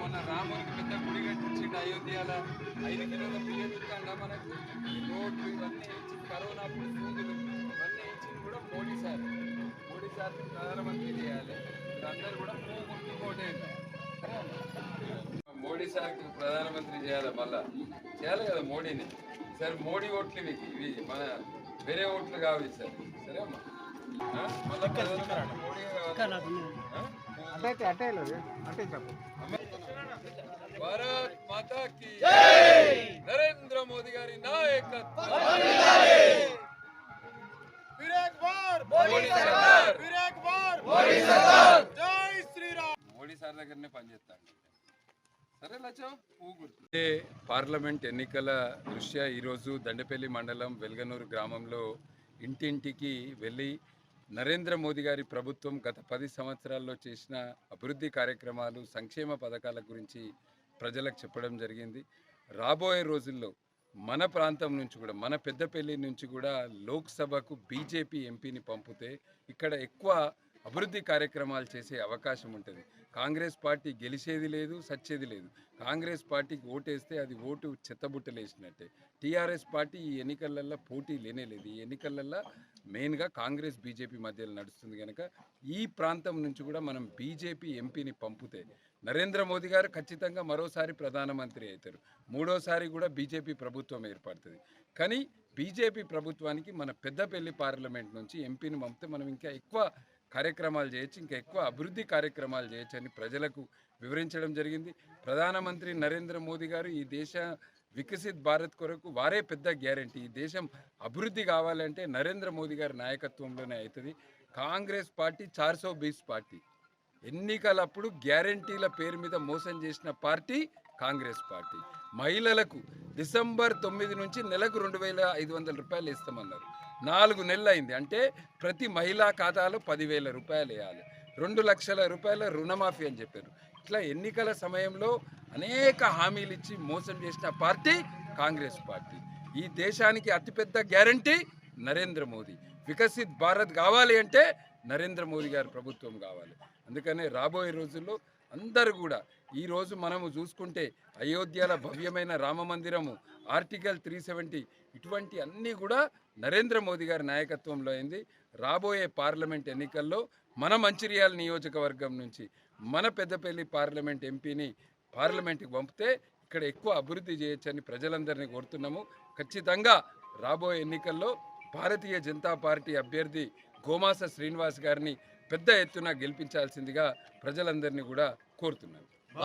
మొన్న రామునికి పెద్ద గుడి కట్టించిండు అయోధ్యల ఐదు కిలోల బియ్యం తింటాడా మనకు? రోడ్లు ఇవన్నీ ఇచ్చి కరోనా అప్పుడు సూదులు ఇవన్నీ కూడా మోడీ సార్ మోడీ సార్ ప్రధానమంత్రి చేయాలి. అందరూ కూడా మూడు మోడీ సార్కి ప్రధానమంత్రి చేయాలి మళ్ళా. చేయాలి కదా మోడీని. సరే మోడీ ఓట్లు ఇవి మన వేరే ఓట్లు కావాలి సార్. సరే అమ్మా. భారత్ మాతా కి నరేంద్ర మోదీ గారి నాయకత్వం. మోడీ సార్ దగ్గరనే పనిచేస్తాను సరే లచ్చో పార్లమెంట్ ఎన్నికల దృష్ట్యా ఈరోజు దండపల్లి మండలం వెల్గనూరు గ్రామంలో ఇంటింటికి వెళ్ళి నరేంద్ర మోదీ గారి ప్రభుత్వం గత పది సంవత్సరాల్లో చేసిన అభివృద్ధి కార్యక్రమాలు సంక్షేమ పథకాల గురించి ప్రజలకు చెప్పడం జరిగింది. రాబోయే రోజుల్లో మన ప్రాంతం నుంచి కూడా మన పెద్దపల్లి నుంచి కూడా లోక్సభకు బీజేపీ ఎంపీని పంపితే ఇక్కడ ఎక్కువ అభివృద్ధి కార్యక్రమాలు చేసే అవకాశం ఉంటుంది. కాంగ్రెస్ పార్టీ గెలిచేది లేదు సచ్చేది లేదు. కాంగ్రెస్ పార్టీకి ఓటేస్తే అది ఓటు చెత్తబుట్టలేసినట్టే. టీఆర్ఎస్ పార్టీ ఈ ఎన్నికలల్లో పోటీ లేనే లేదు. ఈ ఎన్నికలల్లో మెయిన్గా కాంగ్రెస్ బీజేపీ మధ్యలో నడుస్తుంది కనుక ఈ ప్రాంతం నుంచి కూడా మనం బీజేపీ ఎంపీని పంపితే నరేంద్ర మోదీ గారు ఖచ్చితంగా మరోసారి ప్రధానమంత్రి అవుతారు. మూడోసారి కూడా బీజేపీ ప్రభుత్వం ఏర్పడుతుంది. కానీ బీజేపీ ప్రభుత్వానికి మన పెద్దపల్లి పార్లమెంట్ నుంచి ఎంపీని పంపితే మనం ఇంకా ఎక్కువ కార్యక్రమాలు చేయొచ్చు ఇంకా ఎక్కువ అభివృద్ధి కార్యక్రమాలు చేయొచ్చు అని ప్రజలకు వివరించడం జరిగింది. ప్రధానమంత్రి నరేంద్ర మోదీ గారు ఈ దేశ వికసిత్ భారత్ కొరకు వారే పెద్ద గ్యారంటీ. ఈ దేశం అభివృద్ధి కావాలంటే నరేంద్ర మోదీ గారి నాయకత్వంలోనే అవుతుంది. కాంగ్రెస్ పార్టీ చార్సో బీస్ పార్టీ. ఎన్నికలప్పుడు గ్యారంటీల పేరు మీద మోసం చేసిన పార్టీ కాంగ్రెస్ పార్టీ. మహిళలకు డిసెంబర్ తొమ్మిది నుంచి నెలకు రెండు వేల ఐదు వందల రూపాయలు ఇస్తామన్నారు. నాలుగు నెలలు అయింది అంటే ప్రతి మహిళా ఖాతాలో పదివేల రూపాయలు వేయాలి. రెండు లక్షల రూపాయల రుణమాఫీ అని చెప్పారు. ఇట్లా ఎన్నికల సమయంలో అనేక హామీలు ఇచ్చి మోసం చేసిన పార్టీ కాంగ్రెస్ పార్టీ. ఈ దేశానికి అతిపెద్ద గ్యారంటీ నరేంద్ర మోదీ. వికసిత్ భారత్ కావాలి అంటే నరేంద్ర మోదీ గారి ప్రభుత్వం కావాలి. అందుకనే రాబోయే రోజుల్లో అందరూ కూడా ఈరోజు మనము చూసుకుంటే అయోధ్యల భవ్యమైన రామ మందిరము ఆర్టికల్ త్రీ సెవెంటీ ఇటువంటి అన్నీ కూడా నరేంద్ర మోదీ గారి నాయకత్వంలో అయింది. రాబోయే పార్లమెంట్ ఎన్నికల్లో మన మంచిర్యాల నియోజకవర్గం నుంచి మన పెద్దపల్లి పార్లమెంట్ ఎంపీని పార్లమెంట్కి పంపితే ఇక్కడ ఎక్కువ అభివృద్ధి చేయొచ్చని ప్రజలందరినీ కోరుతున్నాము. ఖచ్చితంగా రాబోయే ఎన్నికల్లో భారతీయ జనతా పార్టీ అభ్యర్థి గోమాస శ్రీనివాస్ గారిని పెద్ద ఎత్తున గెలిపించాల్సిందిగా ప్రజలందరినీ కూడా కోరుతున్నాను.